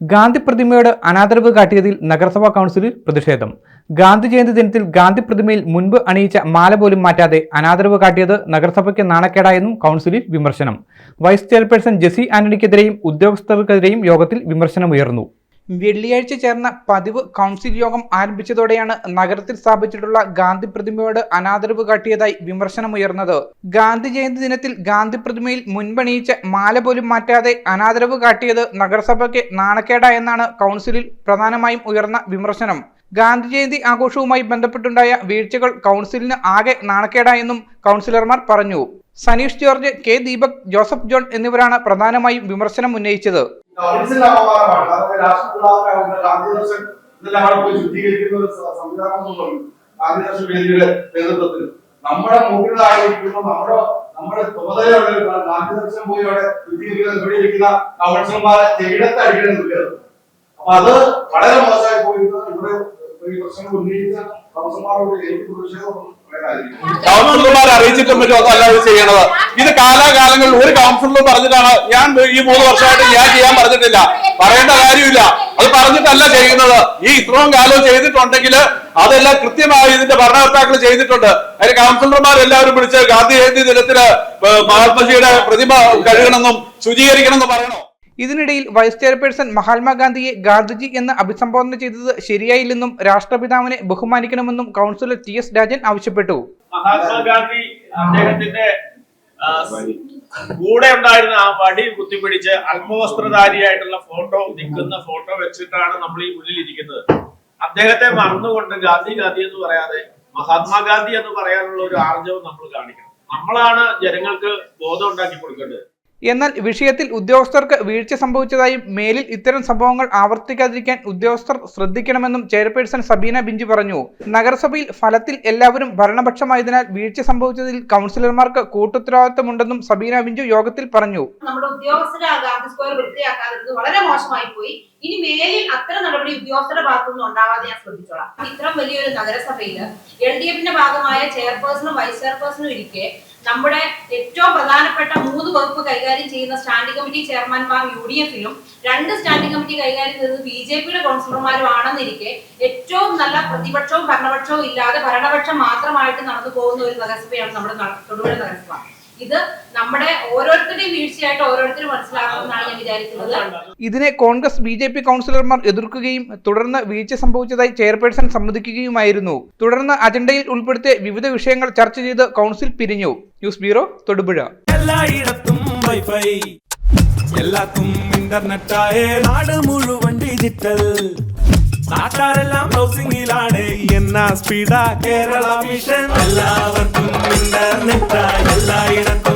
ഗാന്ധി പ്രതിമയോട് അനാദരവ് കാട്ടിയതിൽ നഗരസഭാ കൗൺസിലിൽ പ്രതിഷേധം. ഗാന്ധി ജയന്തി ദിനത്തിൽ ഗാന്ധി പ്രതിമയിൽ മുൻപ് അണിയിച്ച മാല പോലും മാറ്റാതെ അനാദരവ് കാട്ടിയത് നഗരസഭയ്ക്ക് നാണക്കേടായെന്നും കൗൺസിലിൽ വിമർശനം. വൈസ് ചെയർപേഴ്സൺ ജെസി ആന്റണിക്കെതിരെയും ഉദ്യോഗസ്ഥർക്കെതിരെയും യോഗത്തിൽ വിമർശനമുയർന്നു. വെള്ളിയാഴ്ച ചേർന്ന പതിവ് കൗൺസിൽ യോഗം ആരംഭിച്ചതോടെയാണ് നഗരത്തിൽ സ്ഥാപിച്ചിട്ടുള്ള ഗാന്ധി പ്രതിമയോട് അനാദരവ് കാട്ടിയതായി വിമർശനമുയർന്നത്. ഗാന്ധി ജയന്തി ദിനത്തിൽ ഗാന്ധി പ്രതിമയിൽ മുൻപണിയിച്ച മാല പോലും മാറ്റാതെ അനാദരവ് കാട്ടിയത് നഗരസഭയ്ക്ക് നാണക്കേടായെന്നാണ് കൗൺസിലിൽ പ്രധാനമായും ഉയർന്ന വിമർശനം. ഗാന്ധി ജയന്തി ആഘോഷവുമായി ബന്ധപ്പെട്ടുണ്ടായ വീഴ്ചകൾ കൗൺസിലിന് ആകെ നാണക്കേടായെന്നും കൗൺസിലർമാർ പറഞ്ഞു. Sanish George K Deepak Joseph John എന്നിവരാണ് പ്രധാനമായും വിമർശനം ഉന്നയിച്ചത്. കൗൺസിൽ അപമാനമാണ്. അതൊക്കെ രാഷ്ട്രപിതാവാകുന്ന ഗാന്ധി ഇതെല്ലാം ശുദ്ധീകരിക്കുന്ന ഒരു വേദിയുടെ നേതൃത്വത്തിൽ. നമ്മുടെ മുകളിലായിരിക്കുമ്പോൾ നമ്മുടെ നമ്മുടെ ചുമതലയുള്ള ഗാന്ധി ദർശൻ ശുദ്ധീകരിക്കുന്ന കൗൺസിലർമാരെ അടിക്കണം അപ്പൊ അത് വളരെ മോശമായി പോയിരുന്നത് ഇവിടെ കൗൺസിലർമാരെ അറിയിച്ചിട്ടും മറ്റും അല്ല ഇത് ചെയ്യണത്. ഇത് കാലാകാലങ്ങളിൽ ഒരു കൗൺസിലർ പറഞ്ഞിട്ടാണ് ഞാൻ ഈ മൂന്ന് വർഷമായിട്ട് ഞാൻ ചെയ്യാൻ പറഞ്ഞിട്ടില്ല. പറയേണ്ട കാര്യമില്ല. അത് പറഞ്ഞിട്ടല്ല ചെയ്യുന്നത്. ഈ ഇത്രയും കാലം ചെയ്തിട്ടുണ്ടെങ്കിൽ അതെല്ലാം കൃത്യമായി ഇതിന്റെ ഭരണകർത്താക്കൾ ചെയ്തിട്ടുണ്ട്. അതിന് കൗൺസിലർമാരെല്ലാവരും വിളിച്ച് ഗാന്ധി ജയന്തി ദിനത്തിൽ മഹാത്മജിയുടെ പ്രതിമ കഴുകണമെന്നും ശുചീകരിക്കണമെന്നും പറയണോ? ഇതിനിടയിൽ വൈസ് ചെയർപേഴ്സൺ മഹാത്മാഗാന്ധിയെ ഗാന്ധിജി എന്ന് അഭിസംബോധന ചെയ്തത് ശരിയായില്ലെന്നും രാഷ്ട്രപിതാവിനെ ബഹുമാനിക്കണമെന്നും കൗൺസിലർ ടി എസ് രാജൻ ആവശ്യപ്പെട്ടു. മഹാത്മാഗാന്ധി അദ്ദേഹത്തിന്റെ കൂടെ ഉണ്ടായിരുന്ന ആ വടി കുത്തിപ്പിടിച്ച് അല്പവസ്ത്രധാരിയായിട്ടുള്ള ഫോട്ടോ നിൽക്കുന്ന ഫോട്ടോ വെച്ചിട്ടാണ് നമ്മൾ ഈ മുന്നിൽ ഇരിക്കുന്നത്. അദ്ദേഹത്തെ മറന്നുകൊണ്ട് ഗാന്ധി ഗാന്ധി എന്ന് പറയാതെ മഹാത്മാഗാന്ധി എന്ന് പറയാനുള്ള ഒരു ആർജവം നമ്മൾ കാണിക്കണം. നമ്മളാണ് ജനങ്ങൾക്ക് ബോധം ഉണ്ടാക്കി കൊടുക്കേണ്ടത്. എന്നാൽ വിഷയത്തിൽ ഉദ്യോഗസ്ഥർക്ക് വീഴ്ച സംഭവിച്ചതായും മേലിൽ ഇത്തരം സംഭവങ്ങൾ ആവർത്തിക്കാതിരിക്കാൻ ഉദ്യോഗസ്ഥർ ശ്രദ്ധിക്കണമെന്നും ചെയർപേഴ്സൺ സബീന ബിഞ്ചു പറഞ്ഞു. നഗരസഭയിൽ ഫലത്തിൽ എല്ലാവരും ഭരണപക്ഷമായതിനാൽ വീഴ്ച സംഭവിച്ചതിൽ കൗൺസിലർമാർക്ക് കൂട്ടുത്തരവാദിത്തമുണ്ടെന്നും സബീന ബിഞ്ചു യോഗത്തിൽ പറഞ്ഞു. നമ്മുടെ ഉദ്യോഗസ്ഥരെ ആ ഗാന്ധി സ്ക്വയർ വൃത്തിയാക്കാതിരുന്നത് വളരെ മോശമായി പോയി. ഇനി മേലിൽ അത്തരം നടപടി ഉദ്യോഗസ്ഥരുടെ ഭാഗത്തുനിന്ന് ഉണ്ടാവാതെ ഞാൻ ശ്രദ്ധിച്ചോളാം. ഇത്രയും വലിയൊരു നഗരസഭയിൽ എൽ ഡി എഫിന്റെ ഭാഗമായ ചെയർപേഴ്സണും വൈസ് ചെയർപേഴ്സണും ഇരിക്കെ നമ്മുടെ ഏറ്റവും പ്രധാനപ്പെട്ട മൂന്ന് വകുപ്പ് കൈകാര്യം ചെയ്യുന്ന സ്റ്റാൻഡിംഗ് കമ്മിറ്റി ചെയർമാൻമാർ യു ഡി എഫിലും രണ്ട് സ്റ്റാൻഡിംഗ് കമ്മിറ്റി കൈകാര്യം ചെയ്തത് ബി ജെ പിയുടെ കൗൺസിലർമാരും ആണെന്നിരിക്കെ ഏറ്റവും നല്ല പ്രതിപക്ഷവും ഭരണപക്ഷവും ഇല്ലാതെ ഭരണപക്ഷം മാത്രമായിട്ട് നടന്നു പോകുന്ന ഒരു നഗരസഭയാണ് നമ്മുടെ തൊടുപുഴ നഗരസഭ. ഇത് നമ്മുടെ ഓരോരുത്തരുടെയും വീഴ്ചയായിട്ട് ഓരോരുത്തരും മനസ്സിലാക്കണമെന്നാണ് ഞാൻ വിചാരിക്കുന്നത്. ഇതിനെ കോൺഗ്രസ് ബി ജെ പി കൗൺസിലർമാർ എതിർക്കുകയും തുടർന്ന് വീഴ്ച സംഭവിച്ചതായി ചെയർപേഴ്സൺ സമ്മതിക്കുകയുമായിരുന്നു. തുടർന്ന് അജണ്ടയിൽ ഉൾപ്പെടുത്തിയ വിവിധ വിഷയങ്ങൾ ചർച്ച ചെയ്ത് കൗൺസിൽ പിരിഞ്ഞു. News bureau Thodupuzha. എല്ലായിടത്തും വൈഫൈ എല്ലാത്തും ഇന്റർനെറ്റായേ നാട് മുഴുവൻ ഡിജിറ്റൽ. നാട്ടാരെല്ലാം ബ്രൗസിംഗിലാണ് എന്നാ സ്പീഡാ കേരള മിഷൻ. എല്ലാവർക്കും ഇന്റർനെറ്റ് എല്ലായിടത്തും